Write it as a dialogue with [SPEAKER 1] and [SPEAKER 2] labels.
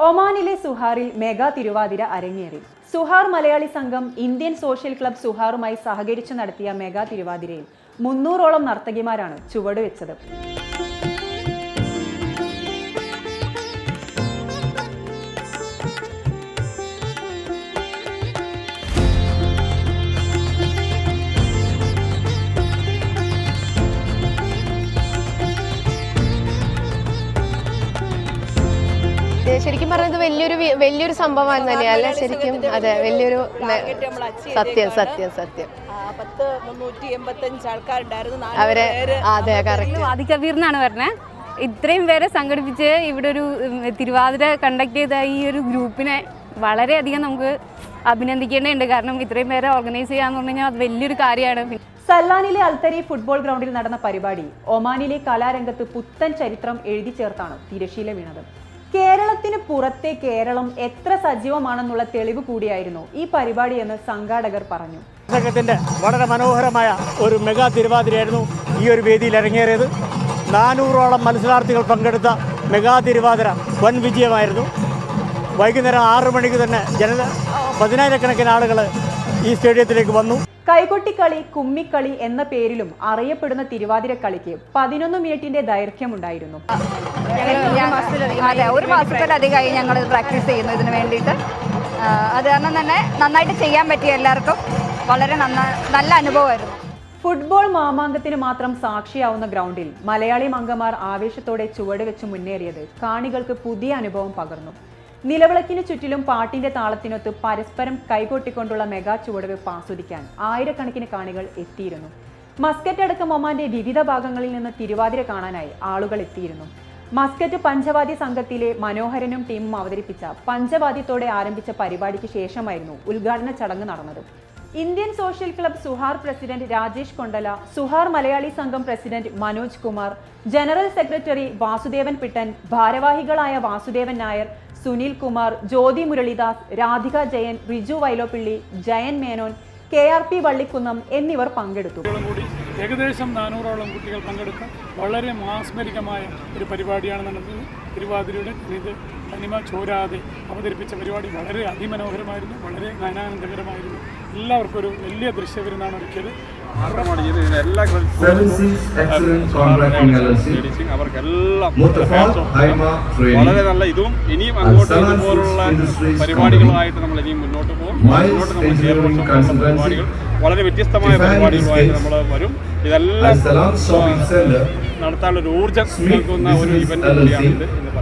[SPEAKER 1] ഒമാനിലെ സുഹാറിൽ മെഗാ തിരുവാതിര അരങ്ങേറി. സുഹാർ മലയാളി സംഘം ഇന്ത്യൻ സോഷ്യൽ ക്ലബ് സുഹാറുമായി സഹകരിച്ച് നടത്തിയ മെഗാ തിരുവാതിരയിൽ മുന്നൂറോളം നർത്തകിമാരാണ് ചുവടുവെച്ചത്.
[SPEAKER 2] ശരിക്കും പറഞ്ഞത് വലിയൊരു വലിയൊരു സംഭവം തന്നെയല്ല ശരിക്കും? അതെ വലിയൊരു സത്യം. സത്യം സത്യം. അവരെ അതെ
[SPEAKER 3] എന്നാണ് പറഞ്ഞത് ഇത്രയും പേരെ സംഘടിപ്പിച്ച് ഇവിടെ ഒരു തിരുവാതിര കണ്ടക്ട് ചെയ്ത ഈ ഒരു ഗ്രൂപ്പിനെ വളരെയധികം നമുക്ക് അഭിനന്ദിക്കേണ്ടതുണ്ട്. കാരണം ഇത്രയും പേരെ ഓർഗനൈസ് ചെയ്യാന്ന് പറഞ്ഞു കഴിഞ്ഞാൽ അത് വലിയൊരു കാര്യമാണ്.
[SPEAKER 1] സല്ലാനിലെ അൽത്തരി ഫുട്ബോൾ ഗ്രൗണ്ടിൽ നടന്ന പരിപാടി ഒമാനിലെ കലാരംഗത്ത് പുത്തൻ ചരിത്രം എഴുതി ചേർത്താണ് തിരശീല വീണത്. കേരളത്തിന് പുറത്തെ കേരളം എത്ര സജീവമാണെന്നുള്ള തെളിവ് കൂടിയായിരുന്നു ഈ പരിപാടി എന്ന് സംഘാടകർ പറഞ്ഞു.
[SPEAKER 4] സംഘത്തിന്റെ വളരെ മനോഹരമായ ഒരു മെഗാ തിരുവാതിരയായിരുന്നു ഈ ഒരു വേദിയിൽ ഇറങ്ങേറിയത് നാനൂറോളം മത്സരാർത്ഥികൾ പങ്കെടുത്ത മെഗാ തിരുവാതിര വൻ വിജയമായിരുന്നു. വൈകുന്നേരം ആറു മണിക്ക് തന്നെ ജന പതിനായിരക്കണക്കിന് ആളുകൾ ഈ സ്റ്റേഡിയത്തിലേക്ക് വന്നു.
[SPEAKER 1] കൈകൊട്ടിക്കളി കുമ്മിക്കളി എന്ന പേരിലും അറിയപ്പെടുന്ന തിരുവാതിര കളിക്ക് പതിനൊന്ന് മിനിറ്റിന്റെ ദൈർഘ്യമുണ്ടായിരുന്നു.
[SPEAKER 5] അതെ ഒരു മാസത്തിലധികമായി ഞങ്ങൾ പ്രാക്ടീസ് ചെയ്യുന്നു ഇതിന് വേണ്ടിയിട്ട്. അത് കാരണം തന്നെ നന്നായിട്ട് ചെയ്യാൻ പറ്റിയ എല്ലാവർക്കും വളരെ നന്ന നല്ല അനുഭവമായിരുന്നു.
[SPEAKER 1] ഫുട്ബോൾ മാമാങ്കത്തിന് മാത്രം സാക്ഷിയാവുന്ന ഗ്രൗണ്ടിൽ മലയാളി മംഗമാർ ആവേശത്തോടെ ചുവട് വെച്ച് മുന്നേറിയത് കാണികൾക്ക് പുതിയ അനുഭവം പകർന്നു. നിലവിളക്കിന് ചുറ്റിലും പാട്ടിന്റെ താളത്തിനൊത്ത് പരസ്പരം കൈകൊട്ടിക്കൊണ്ടുള്ള മെഗാ ചുവടുവെപ്പ് ആസ്വദിക്കാൻ ആയിരക്കണക്കിന് കാണികൾ എത്തിയിരുന്നു. മസ്കറ്റ് അടക്കം ഒമാന്റെ വിവിധ ഭാഗങ്ങളിൽ നിന്ന് തിരുവാതിര കാണാനായി ആളുകൾ എത്തിയിരുന്നു. മസ്കറ്റ് പഞ്ചവാദി സംഘത്തിലെ മനോഹരനും ടീമും അവതരിപ്പിച്ച പഞ്ചവാദ്യത്തോടെ ആരംഭിച്ച പരിപാടിക്ക് ശേഷമായിരുന്നു ഉദ്ഘാടന ചടങ്ങ് നടന്നത്. Indian social club Sohar president Rajesh Kondala Sohar Malayali സംഘം president Manoj Kumar general secretary Vasudevan Pittan ഭാരവാഹികളായ Vasudevan Nair Sunil Kumar Jyothi Muraleedas Radhika Jayan Riju Vyloppilly Jayan Menon K R P Vallikkunnam എന്നിവർ പങ്കെടുത്തു.
[SPEAKER 6] ഏകദേശം നാനൂറോളം കുട്ടികൾ പങ്കെടുത്ത വളരെ മാസ്മരികമായ ഒരു പരിപാടിയാണ് നടന്നത്. തിരുവാതിരയുടെ ഇത് തനിമ ചോരാതെ അവതരിപ്പിച്ച പരിപാടി വളരെ അതിമനോഹരമായിരുന്നു വളരെ നയനാനന്ദകരമായിരുന്നു എല്ലാവർക്കും ഒരു വലിയ ദൃശ്യവിരുന്നാണ് ഒരുക്കിയത്.
[SPEAKER 7] മാത്രമാണ് എല്ലാ അവർക്കെല്ലാം വളരെ നല്ല. ഇതും ഇനിയും അങ്ങോട്ട് ഇതുപോലുള്ള
[SPEAKER 8] Foods
[SPEAKER 7] പരിപാടികളുമായിട്ട് നമ്മൾ ഇനിയും മുന്നോട്ട് പോകും. മുന്നോട്ട് നമ്മൾ
[SPEAKER 8] Engineering
[SPEAKER 7] പരിപാടികൾ വളരെ വ്യത്യസ്തമായ പരിപാടികളുമായിട്ട് നമ്മൾ വരും. ഇതെല്ലാം നടത്താനുള്ള ഒരു
[SPEAKER 8] ഊർജം
[SPEAKER 7] നൽകുന്ന ഒരു ഇവന്റ് കൂടിയാണ് ഇത്. എന്ന് പറയാൻ